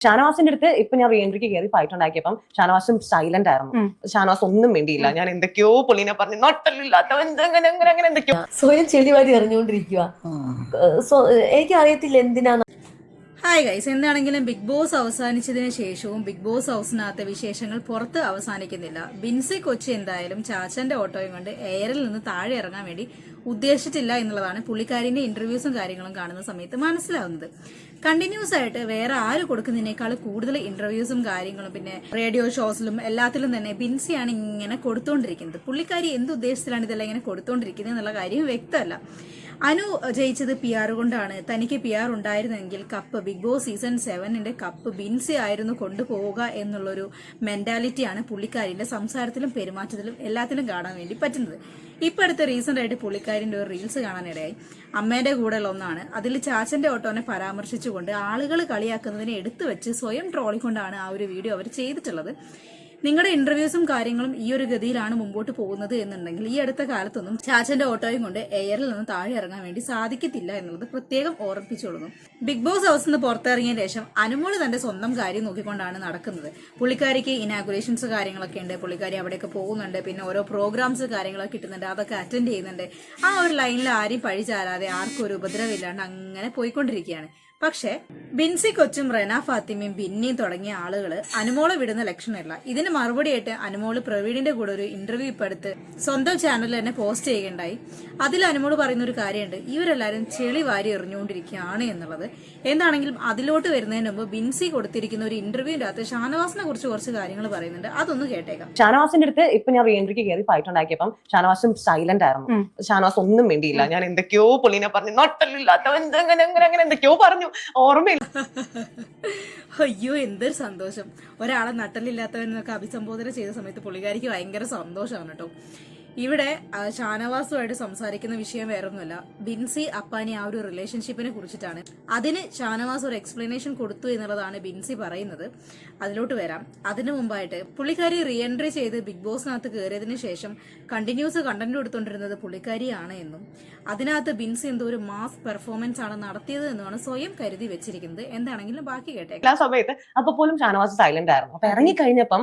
ഷാനവാസിന്റെ അടുത്ത് ഇപ്പൊ ഞാൻ റീഎൻട്രിക്ക് കയറി ഫൈറ്റ് ഉണ്ടാക്കിയപ്പം ഷാനവാസും സൈലന്റ് ആയിരുന്നു. ഷാനവാസ് ഒന്നും വേണ്ടിയില്ല ഞാൻ എന്തൊക്കെയോ പുള്ളിനെ പറഞ്ഞു നോട്ടല്ലാത്തവൻ അങ്ങനെ അങ്ങനെ അങ്ങനെ എന്തൊക്കെയോ. സ്വയം ചെളി വാരി എറിഞ്ഞുകൊണ്ടിരിക്കുക എനിക്ക് അറിയത്തില്ല എന്തിനാന്ന്. ഹായ് ഗൈസ് എന്താണെങ്കിലും ബിഗ് ബോസ് അവസാനിച്ചതിന് ശേഷവും ബിഗ് ബോസ് ഹൗസിനകത്തെ വിശേഷങ്ങൾ പുറത്ത് അവസാനിക്കുന്നില്ല. ബിൻസി കൊച്ചി എന്തായാലും ചാച്ചന്റെ ഓട്ടോയും കൊണ്ട് എയറിൽ നിന്ന് താഴെ ഇറങ്ങാൻ വേണ്ടി ഉദ്ദേശിച്ചിട്ടില്ല എന്നുള്ളതാണ് പുള്ളിക്കാരിന്റെ ഇന്റർവ്യൂസും കാര്യങ്ങളും കാണുന്ന സമയത്ത് മനസ്സിലാവുന്നത്. കണ്ടിന്യൂസ് ആയിട്ട് വേറെ ആര് കൊടുക്കുന്നതിനേക്കാൾ കൂടുതൽ ഇന്റർവ്യൂസും കാര്യങ്ങളും പിന്നെ റേഡിയോ ഷോസിലും എല്ലാത്തിലും തന്നെ ബിൻസിയാണ് ഇങ്ങനെ കൊടുത്തുകൊണ്ടിരിക്കുന്നത് പുള്ളിക്കാരി എന്ത് ഉദ്ദേശത്തിലാണ് ഇതെല്ലാം ഇങ്ങനെ കൊടുത്തുകൊണ്ടിരിക്കുന്നത് എന്നുള്ള കാര്യം വ്യക്തമല്ല. അനു ജയിച്ചത് പി ആർ കൊണ്ടാണ്. തനിക്ക് പി ആർ ഉണ്ടായിരുന്നെങ്കിൽ കപ്പ് ബിഗ് ബോസ് സീസൺ സെവനിന്റെ കപ്പ് ബിൻസി ആയിരുന്നു കൊണ്ടുപോവുക എന്നുള്ളൊരു മെന്റാലിറ്റിയാണ് പുള്ളിക്കാരിന്റെ സംസാരത്തിലും പെരുമാറ്റത്തിലും എല്ലാത്തിലും കാണാൻ വേണ്ടി പറ്റുന്നത്. ഇപ്പൊ അടുത്ത റീസെന്റ് ആയിട്ട് പുള്ളിക്കാരിന്റെ ഒരു റീൽസ് കാണാനിടയായി. അമ്മേന്റെ കൂടെയുള്ള ഒന്നാണ്. അതിൽ ചാച്ചന്റെ ഓട്ടോനെ പരാമർശിച്ചുകൊണ്ട് ആളുകൾ കളിയാക്കുന്നതിനെ എടുത്തു വെച്ച് സ്വയം ട്രോളിക്കൊണ്ടാണ് ആ ഒരു വീഡിയോ അവർ ചെയ്തിട്ടുള്ളത്. നിങ്ങളുടെ ഇന്റർവ്യൂസും കാര്യങ്ങളും ഈ ഒരു ഗതിയിലാണ് മുമ്പോട്ട് പോകുന്നത് എന്നുണ്ടെങ്കിൽ ഈ അടുത്ത കാലത്തൊന്നും ചാച്ചന്റെ ഓട്ടോയും കൊണ്ട് എയറിൽ നിന്ന് താഴെ ഇറങ്ങാൻ വേണ്ടി സാധിക്കത്തില്ല എന്നുള്ളത് പ്രത്യേകം ഓർമ്മിപ്പിച്ചോളുന്നു. ബിഗ് ബോസ് ഹൗസിൽ നിന്ന് പുറത്തിറങ്ങിയ ശേഷം അനുമോൾ തന്റെ സ്വന്തം കാര്യം നോക്കിക്കൊണ്ടാണ് നടക്കുന്നത്. പുള്ളിക്കാരിക്ക് ഇനാഗുറേഷൻസ് കാര്യങ്ങളൊക്കെ ഉണ്ട്. പുള്ളിക്കാരി അവിടെയൊക്കെ പോകുന്നുണ്ട്. പിന്നെ ഓരോ പ്രോഗ്രാംസ് കാര്യങ്ങളൊക്കെ കിട്ടുന്നുണ്ട്. അതൊക്കെ അറ്റൻഡ് ചെയ്യുന്നുണ്ട്. ആ ഒരു ലൈനിൽ ആരെയും പഴിചാരാതെ ആർക്കും ഒരു ഉപദ്രവമില്ലാണ്ട് അങ്ങനെ പോയിക്കൊണ്ടിരിക്കുകയാണ്. പക്ഷേ ബിൻസി കൊച്ചും റെന ഫാത്തിമയും ബിന്നിയും തുടങ്ങിയ ആളുകൾ അനുമോളെ വിടുന്ന ലക്ഷണമില്ല. ഇതിന് മറുപടിയായിട്ട് അനുമോൾ പ്രവീണിന്റെ കൂടെ ഒരു ഇന്റർവ്യൂ ഇപ്പൊ എടുത്ത് സ്വന്തം ചാനലിൽ തന്നെ പോസ്റ്റ് ചെയ്യുകയുണ്ടായി. അതിൽ അനുമോൾ പറയുന്ന ഒരു കാര്യമുണ്ട്. ഇവരെല്ലാരും ചെളി വാരി എറിഞ്ഞുകൊണ്ടിരിക്കുകയാണ് എന്നുള്ളത്. എന്താണെങ്കിലും അതിലോട്ട് വരുന്നതിന് മുമ്പ് ബിൻസി കൊടുത്തിരിക്കുന്ന ഒരു ഇന്റർവ്യൂവിന്റെ അകത്ത് ഷാനവാസിനെ കുറിച്ച് കുറച്ച് കാര്യങ്ങൾ പറയുന്നുണ്ട്. അതൊന്ന് കേട്ടേക്കാം. ഷാനവാസിന്റെ അടുത്ത് ഇപ്പൊ ഞാൻ റീഎൻട്രിക്ക് കയറി ഫൈറ്റ് ഉണ്ടാക്കിയപ്പം ഷാനവാസും സൈലന്റ് ആയിരുന്നു. ഷാനവാസ് ഒന്നും വേണ്ടിയില്ല ഞാൻ എന്തൊക്കെയോ പുള്ളിനെ പറഞ്ഞു നട്ടലില്ലാത്തവൻ അങ്ങനെ അങ്ങനെ എന്തൊക്കെയോ പറഞ്ഞു. ഓർമ്മയില്ല. അയ്യോ എന്തൊരു സന്തോഷം. ഒരാളെ നട്ടലില്ലാത്തവൻ എന്നൊക്കെ അഭിസംബോധന ചെയ്ത സമയത്ത് പുള്ളിക്കാരിക്ക് ഭയങ്കര സന്തോഷമാണ് കേട്ടോ. ഇവിടെ ഷാനവാസുമായിട്ട് സംസാരിക്കുന്ന വിഷയം വേറൊന്നുമല്ല. ബിൻസി അപ്പാനി ആ ഒരു റിലേഷൻഷിപ്പിനെ കുറിച്ചിട്ടാണ്. അതിന് ഷാനവാസ് ഒരു എക്സ്പ്ലനേഷൻ കൊടുത്തു എന്നുള്ളതാണ് ബിൻസി പറയുന്നത്. അതിലോട്ട് വരാം. അതിനു മുമ്പായിട്ട് പുള്ളിക്കാരി റീഎൻട്രി ചെയ്ത് ബിഗ് ബോസിനകത്ത് കയറിയതിനു ശേഷം കണ്ടിന്യൂസ് കണ്ടന്റ് കൊടുത്തോണ്ടിരുന്നത് പുള്ളിക്കാരിയാണ് എന്നും അതിനകത്ത് ബിൻസി എന്തോ ഒരു മാസ് പെർഫോമൻസ് ആണ് നടത്തിയത് എന്നുമാണ് സ്വയം കരുതി വെച്ചിരിക്കുന്നത്. എന്താണെങ്കിലും ബാക്കി കേട്ടേക്കാം. എല്ലാ സമയത്ത് അപ്പൊ പോലും ഷാനവാസ് സൈലന്റ് ആയിരുന്നു. അപ്പൊ ഇറങ്ങി കഴിഞ്ഞപ്പം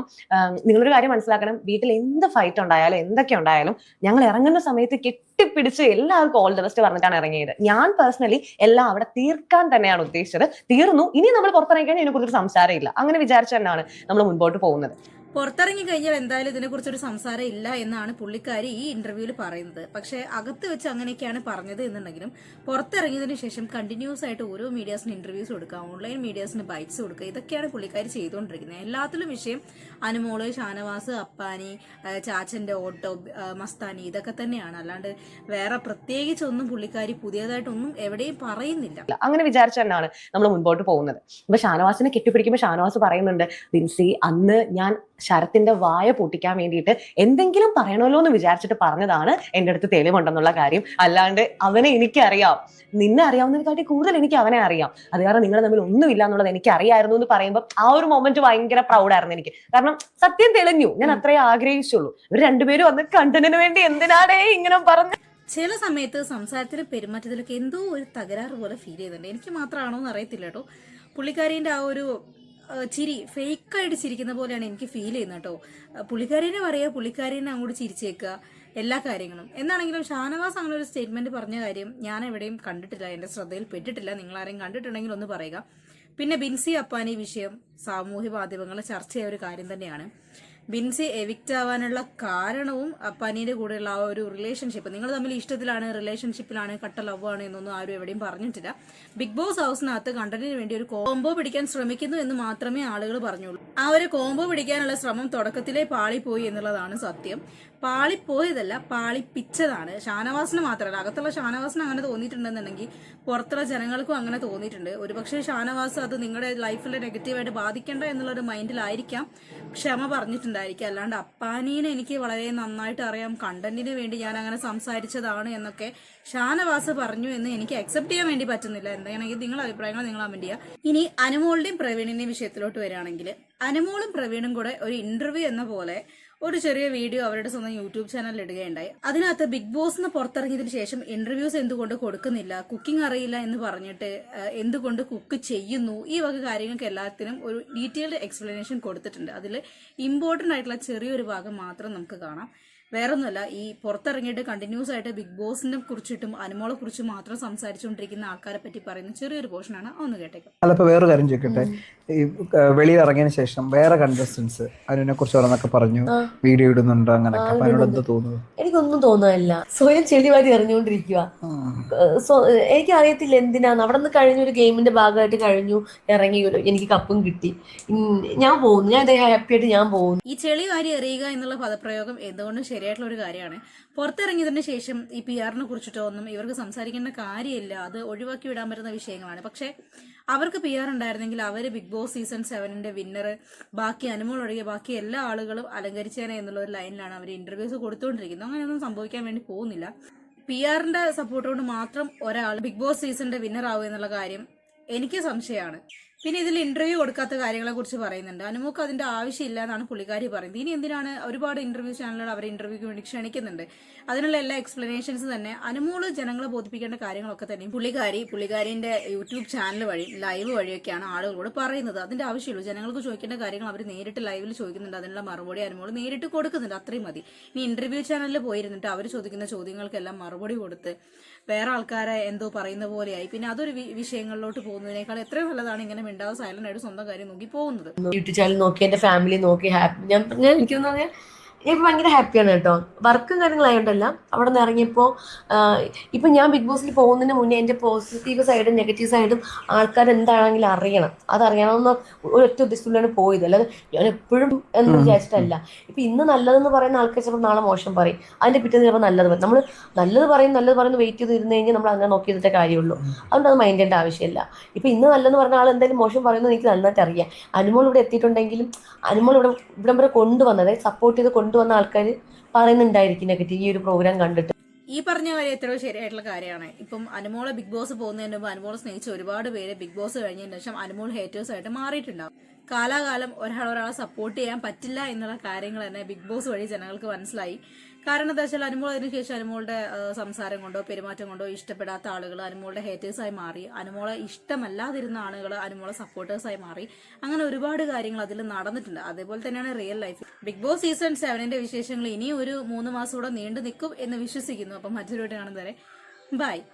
നിങ്ങളൊരു കാര്യം മനസ്സിലാക്കണം. വീട്ടിൽ എന്ത് ഫൈറ്റ് ഉണ്ടായാലും എന്തൊക്കെ ഉണ്ടായാലും ഞങ്ങൾ ഇറങ്ങുന്ന സമയത്ത് കെട്ടിപ്പിടിച്ച് എല്ലാവർക്കും ഓൾ ദ ബെസ്റ്റ് പറഞ്ഞിട്ടാണ് ഇറങ്ങിയത്. ഞാൻ പേഴ്സണലി എല്ലാം അവിടെ തീർക്കാൻ തന്നെയാണ് ഉദ്ദേശിച്ചത്. തീർന്നു. ഇനി നമ്മൾ പുറത്തിറങ്ങി കഴിഞ്ഞാൽ ഇതിനെക്കുറിച്ച് സംസാരമില്ല. അങ്ങനെ വിചാരിച്ചു തന്നെയാണ് നമ്മൾ മുൻപോട്ട് പോകുന്നത്. പുറത്തിറങ്ങി കഴിഞ്ഞാൽ എന്തായാലും ഇതിനെക്കുറിച്ചൊരു സംസാരം ഇല്ല എന്നാണ് പുള്ളിക്കാരി ഈ ഇന്റർവ്യൂവിൽ പറയുന്നത്. പക്ഷേ അകത്ത് വെച്ച് അങ്ങനെയൊക്കെയാണ് പറഞ്ഞത് എന്നുണ്ടെങ്കിലും പുറത്തിറങ്ങിയതിനു ശേഷം കണ്ടിന്യൂസ് ആയിട്ട് ഓരോ മീഡിയാസിന് ഇന്റർവ്യൂസ് കൊടുക്കുക ഓൺലൈൻ മീഡിയാസിന് ബൈറ്റ്സ് കൊടുക്കുക ഇതൊക്കെയാണ് പുള്ളിക്കാരി ചെയ്തുകൊണ്ടിരിക്കുന്നത്. എല്ലാത്തിലും വിഷയം അനുമോൾ ഷാനവാസ് അപ്പാനി ചാച്ചന്റെ ഓട്ടോ മസ്താനി ഇതൊക്കെ തന്നെയാണ്. അല്ലാണ്ട് വേറെ പ്രത്യേകിച്ച് ഒന്നും പുള്ളിക്കാരി പുതിയതായിട്ടൊന്നും എവിടെയും പറയുന്നില്ല. അങ്ങനെ വിചാരിച്ചു തന്നെയാണ് നമ്മൾ മുൻപോട്ട് പോകുന്നത്. ഇപ്പൊ ഷാനവാസിനെ കെട്ടിപ്പിടിക്കുമ്പോൾ ഷാനവാസ് പറയുന്നുണ്ട് ബിൻസി അന്ന് ഞാൻ ശരത്തിന്റെ വായ പൊട്ടിക്കാൻ വേണ്ടിയിട്ട് എന്തെങ്കിലും പറയണമല്ലോ എന്ന് വിചാരിച്ചിട്ട് പറഞ്ഞതാണ് എന്റെ അടുത്ത് തെളിവുണ്ടെന്നുള്ള കാര്യം. അല്ലാണ്ട് അവനെ എനിക്കറിയാം. നിന്നെ അറിയാവുന്നതിനെക്കാട്ടി കൂടുതൽ എനിക്ക് അവനെ അറിയാം. അത് കാരണം നിങ്ങൾ തമ്മിൽ ഒന്നുമില്ല എന്നുള്ളത് എനിക്ക് അറിയായിരുന്നു എന്ന് പറയുമ്പോൾ ആ ഒരു മൊമെന്റ് ഭയങ്കര പ്രൗഡായിരുന്നു എനിക്ക്. കാരണം സത്യം തെളിഞ്ഞു. ഞാൻ അത്രേ ആഗ്രഹിച്ചുള്ളൂ. ഇവർ രണ്ടുപേരും അന്ന് കണ്ടന്റിന് വേണ്ടി എന്തിനാടേ ഇങ്ങനെ പറഞ്ഞു ചില സമയത്ത് സംസാരത്തിലും പെരുമാറ്റത്തിലൊക്കെ എന്തോ ഒരു തകരാറ് പോലെ ഫീൽ ചെയ്യുന്നുണ്ട്. എനിക്ക് മാത്രമാണോ എന്ന് അറിയത്തില്ല കേട്ടോ. പുള്ളിക്കാരീന്റെ ആ ഒരു ചിരി ഫേക്കായിട്ട് ചിരിക്കുന്ന പോലെയാണ് എനിക്ക് ഫീൽ ചെയ്യുന്നത് കേട്ടോ പുള്ളിക്കാരീനെ പറയുക പുള്ളിക്കാരീനെ അങ്ങോട്ട് ചിരിച്ചേക്കുക എല്ലാ കാര്യങ്ങളും. എന്നാണെങ്കിലും ഷാനവാസ് അങ്ങനെ ഒരു സ്റ്റേറ്റ്മെന്റ് പറഞ്ഞ കാര്യം ഞാൻ എവിടെയും കണ്ടിട്ടില്ല എന്റെ ശ്രദ്ധയിൽ പെട്ടിട്ടില്ല. നിങ്ങൾ ആരെയും കണ്ടിട്ടുണ്ടെങ്കിൽ ഒന്ന് പറയുക. പിന്നെ ബിൻസി അപ്പാനി വിഷയം സാമൂഹ്യ മാധ്യമങ്ങളെ ചർച്ച ചെയ്യുന്ന ഒരു കാര്യം തന്നെയാണ്. ബിൻസി എവിക്റ്റ് ആവാനുള്ള കാരണവും പനീന്റെ കൂടെയുള്ള ആ ഒരു റിലേഷൻഷിപ്പ് നിങ്ങൾ തമ്മിൽ ഇഷ്ടത്തിലാണ് റിലേഷൻഷിപ്പിലാണ് കട്ട ലവ് ആണ് എന്നൊന്നും ആരും എവിടെയും പറഞ്ഞിട്ടില്ല. ബിഗ് ബോസ് ഹൗസിനകത്ത് കണ്ടന്റിന് വേണ്ടി ഒരു കോംബോ പിടിക്കാൻ ശ്രമിക്കുന്നു എന്ന് മാത്രമേ ആളുകൾ പറഞ്ഞുള്ളൂ. ആ ഒരു കോംബോ പിടിക്കാനുള്ള ശ്രമം തുടക്കത്തിലേ പാളിപ്പോയി എന്നുള്ളതാണ് സത്യം. പാളിപ്പോയതല്ല പാളിപ്പിച്ചതാണ്. ഷാനവാസിന് മാത്രമല്ല അകത്തുള്ള ഷാനവാസിന് അങ്ങനെ തോന്നിയിട്ടുണ്ടെന്നുണ്ടെങ്കിൽ പുറത്തുള്ള ജനങ്ങൾക്കും അങ്ങനെ തോന്നിയിട്ടുണ്ട്. ഒരുപക്ഷെ ഷാനവാസ് അത് നിങ്ങളുടെ ലൈഫിൽ നെഗറ്റീവായിട്ട് ബാധിക്കേണ്ട എന്നുള്ളൊരു മൈൻഡിലായിരിക്കാം ക്ഷമ പറഞ്ഞിട്ടുണ്ടായിരിക്കും അല്ലാണ്ട് അപ്പാനീനെ എനിക്ക് വളരെ നന്നായിട്ട് അറിയാം. കണ്ടന്റിന് വേണ്ടി ഞാൻ അങ്ങനെ സംസാരിച്ചതാണ് എന്നൊക്കെ ഷാനവാസ് പറഞ്ഞു എന്ന് എനിക്ക് അക്സെപ്റ്റ് ചെയ്യാൻ വേണ്ടി പറ്റുന്നില്ല. എന്താണെങ്കിൽ നിങ്ങളുടെ അഭിപ്രായങ്ങൾ നിങ്ങൾ കമന്റ് ചെയ്യുക. ഇനി അനുമോളുടെയും പ്രവീണിന്റെയും വിഷയത്തിലോട്ട് വരികയാണെങ്കിൽ അനുമോളും പ്രവീണും കൂടെ ഒരു ഇന്റർവ്യൂ എന്ന പോലെ ഒരു ചെറിയ വീഡിയോ അവരുടെ സ്വന്തം യൂട്യൂബ് ചാനലിൽ ഇടുകയുണ്ടായി. അതിനകത്ത് ബിഗ് ബോസിന് പുറത്തിറങ്ങിയതിനു ശേഷം ഇന്റർവ്യൂസ് എന്തുകൊണ്ട് കൊടുക്കുന്നില്ല കുക്കിംഗ് അറിയില്ല എന്ന് പറഞ്ഞിട്ട് എന്തുകൊണ്ട് കുക്ക് ചെയ്യുന്നു ഈ വക കാര്യങ്ങൾക്ക് എല്ലാത്തിനും ഒരു ഡീറ്റെയിൽഡ് എക്സ്പ്ലനേഷൻ കൊടുത്തിട്ടുണ്ട്. അതിൽ ഇമ്പോർട്ടന്റ് ആയിട്ടുള്ള ചെറിയൊരു ഭാഗം മാത്രം നമുക്ക് കാണാം. വേറൊന്നുമല്ല ഈ പുറത്തിറങ്ങിയിട്ട് കണ്ടിന്യൂസ് ആയിട്ട് ബിഗ് ബോസിനെ കുറിച്ചിട്ടും അനുമോളെ കുറിച്ചും മാത്രം സംസാരിച്ചുകൊണ്ടിരിക്കുന്ന ആൾക്കാരെ പറ്റി പറയുന്ന ചെറിയൊരു പോർഷനാണ് ഒന്ന് കേട്ടേക്കാം. അല്ല ഇപ്പോൾ വേറൊരു കാര്യം ചോദിക്കട്ടെ? ഈ വെളിയിൽ ഇറങ്ങിയതിന് ശേഷം വേറെ കണ്ടസ്റ്റൻസ് അനുവിനെ കുറിച്ച് ഓരോന്നൊക്കെ പറഞ്ഞു. വീഡിയോ ഇടുന്നുണ്ട് അങ്ങനെ ആ, അപ്പൊ അതിനോട് ഇടുന്നുണ്ട്. എന്താ തോന്നുന്നത്? എനിക്കൊന്നും തോന്നുന്നില്ല സ്വയം ചെളി വാരി എറിഞ്ഞുകൊണ്ടിരിക്കുക എനിക്ക് അറിയത്തില്ല എന്തിനാന്ന് അവിടെ നിന്ന് കഴിഞ്ഞ ഒരു ഗെയിമിന്റെ ഭാഗമായിട്ട് കഴിഞ്ഞു ഇറങ്ങി ഒരു എനിക്ക് കപ്പും കിട്ടി. ഞാൻ പോകുന്നു. ഞാൻ ഹാപ്പി ആയിട്ട് ഞാൻ പോകുന്നു. ഈ ചെളി വാരി എറിയുക എന്നുള്ള പദപ്രയോഗം എന്തുകൊണ്ടും ശരിയായിട്ടുള്ള ഒരു കാര്യമാണ്. പുറത്തിറങ്ങിയതിന് ശേഷം ഈ പി ആറിനെ കുറിച്ചിട്ടോ ഒന്നും ഇവർക്ക് സംസാരിക്കേണ്ട കാര്യമില്ല. അത് ഒഴിവാക്കി വിടാൻ പറ്റുന്ന വിഷയങ്ങളാണ്. പക്ഷേ അവർക്ക് പി ആർ ഉണ്ടായിരുന്നെങ്കിൽ അവർ ബിഗ് ബോസ് സീസൺ സെവനിന്റെ വിന്നർ ബാക്കി അനുമോൾ ഒഴികെ ബാക്കി എല്ലാ ആളുകളും അലങ്കരിച്ചേനെ എന്നുള്ള ഒരു ലൈനിലാണ് അവർ ഇന്റർവ്യൂസ് കൊടുത്തുകൊണ്ടിരിക്കുന്നത് അങ്ങനെയൊന്നും സംഭവിക്കാൻ വേണ്ടി പോകുന്നില്ല. പി ആറിന്റെ സപ്പോർട്ട് കൊണ്ട് മാത്രം ഒരാൾ ബിഗ് ബോസ് സീസണിന്റെ വിന്നർ ആവുക എന്നുള്ള കാര്യം എനിക്ക് സംശയമാണ്. പിന്നെ ഇതിൽ ഇന്റർവ്യൂ കൊടുക്കാത്ത കാര്യങ്ങളെ കുറിച്ച് പറയുന്നുണ്ട്. അനുമോക്ക് അതിന്റെ ആവശ്യമില്ല എന്നാണ് പുള്ളിക്കാരി പറയുന്നത്. ഇനി എന്തിനാണ് ഒരുപാട് ഇന്റർവ്യൂ ചാനലുകൾ അവർ ഇന്റർവ്യൂക്ക് വേണ്ടി ക്ഷണിക്കുന്നുണ്ട്. അതിനുള്ള എല്ലാ എക്സ്പ്ലനേഷൻസ് തന്നെ അനുമോൾ ജനങ്ങളെ ബോധിപ്പിക്കേണ്ട കാര്യങ്ങളൊക്കെ തന്നെ പുള്ളിക്കാരി പുള്ളിക്കാരിന്റെ യൂട്യൂബ് ചാനൽ വഴി ലൈവ് വഴിയൊക്കെയാണ് ആളുകളോട് പറയുന്നത്. അതിന്റെ ആവശ്യമുള്ളൂ ജനങ്ങൾക്ക് ചോദിക്കേണ്ട കാര്യങ്ങൾ അവർ നേരിട്ട് ലൈവിൽ ചോദിക്കുന്നുണ്ട്. അതിനുള്ള മറുപടി അനുമോൾ നേരിട്ട് കൊടുക്കുന്നുണ്ട്. അത്രയും മതി. ഇനി ഇന്റർവ്യൂ ചാനലിൽ പോയിരുന്നിട്ട് അവർ ചോദിക്കുന്ന ചോദ്യങ്ങൾക്കെല്ലാം മറുപടി കൊടുത്ത് വേറെ ആൾക്കാരെ എന്തോ പറയുന്ന പോലെയായി. പിന്നെ അതൊരു വിഷയങ്ങളിലോട്ട് പോകുന്നതിനേക്കാൾ എത്ര നല്ലതാണ് ഇങ്ങനെ മിണ്ടാതെ സൈലന്റ് ആയിട്ട് സ്വന്തം കാര്യം നോക്കി പോകുന്നത്. യൂട്യൂബ് ചാനൽ നോക്കി എന്റെ ഫാമിലി നോക്കി ഹാപ്പി ഞാൻ എനിക്ക് പറഞ്ഞാൽ ഞാൻ ഭയങ്കര ഹാപ്പിയാണ് കേട്ടോ. വർക്കും കാര്യങ്ങളായോണ്ടല്ല അവിടെ നിന്ന് ഇറങ്ങിയപ്പോൾ ഇപ്പം ഞാൻ ബിഗ് ബോസിൽ പോകുന്നതിന് മുന്നേ എന്റെ പോസിറ്റീവ് സൈഡും നെഗറ്റീവ് സൈഡും ആൾക്കാർ എന്താണെങ്കിലും അറിയണം. അതറിയണമെന്ന് ഒരൊറ്റ ഉദ്ദേശത്തിലാണ് പോയത്. അല്ലാതെ ഞാൻ എപ്പോഴും എന്ന് വിചാരിച്ചിട്ടല്ല. ഇപ്പം ഇന്ന് നല്ലതെന്ന് പറയുന്ന ആൾക്കാർ ചിലപ്പോൾ നാളെ മോശം പറയും. അതിന്റെ പിറ്റേന്ന് ചിലപ്പോൾ നല്ലത് പറയും. നമ്മൾ നല്ലത് പറയും നല്ലത് പറയുന്നത് വെയിറ്റ് ചെയ്ത് ഇരുന്ന് കഴിഞ്ഞാൽ നമ്മൾ അങ്ങനെ നോക്കി ചെയ്തിട്ടേ കാര്യമുള്ളൂ. അതുകൊണ്ട് അത് മൈൻഡ് ചെയ്യേണ്ട ആവശ്യമില്ല. ഇപ്പം ഇന്ന് നല്ലതെന്ന് പറഞ്ഞ ആൾ എന്തായാലും മോശം പറയുന്നത് എനിക്ക് നന്നായിട്ട് അറിയാം. അനുമോൾ ഇവിടെ എത്തിയിട്ടുണ്ടെങ്കിലും അനുമോൾ ഇവിടെ ഇവിടം വരെ കൊണ്ടുവന്നത് സപ്പോർട്ട് ചെയ്ത് കൊണ്ടുവന്ന ആൾക്കാർ പറയുന്നുണ്ടായിരിക്കും നെഗറ്റീവ് ഈ ഒരു പ്രോഗ്രാം കണ്ടിട്ട്. ഈ പറഞ്ഞ കാര്യം എത്രയോ ശരിയായിട്ടുള്ള കാര്യമാണ്. ഇപ്പം അനുമോളെ ബിഗ് ബോസ് പോകുന്നതിന് മുമ്പ് അനുമോളെ സ്നേഹിച്ച ഒരുപാട് പേര് ബിഗ് ബോസ് കഴിഞ്ഞതിന് ശേഷം അനുമോൾ ഹേറ്റേഴ്സ് ആയിട്ട് മാറിയിട്ടുണ്ടാവും. കാലാകാലം ഒരാൾ ഒരാളെ സപ്പോർട്ട് ചെയ്യാൻ പറ്റില്ല എന്നുള്ള കാര്യങ്ങൾ തന്നെ ബിഗ് ബോസ് വഴി ജനങ്ങൾക്ക് മനസ്സിലായി. കാരണം എന്താ വെച്ചാൽ അനുമോൾ അതിന് ശേഷം അനുമോളുടെ സംസാരം കൊണ്ടോ പെരുമാറ്റം കൊണ്ടോ ഇഷ്ടപ്പെടാത്ത ആളുകൾ അനുമോളുടെ ഹേറ്റേഴ്സായി മാറി. അനുമോളെ ഇഷ്ടമല്ലാതിരുന്ന ആളുകൾ അനുമോളെ സപ്പോർട്ടേഴ്സായി മാറി. അങ്ങനെ ഒരുപാട് കാര്യങ്ങൾ അതിൽ നടന്നിട്ടുണ്ട്. അതേപോലെ തന്നെയാണ് real life Bigg Boss season സെവനിന്റെ വിശേഷങ്ങൾ ഇനി ഒരു മൂന്ന് മാസം കൂടെ നീണ്ടു നിൽക്കും എന്ന് വിശ്വസിക്കുന്നു. അപ്പം മറ്റൊരു വീട്ടിൽ കാണുന്നവരെ. ബൈ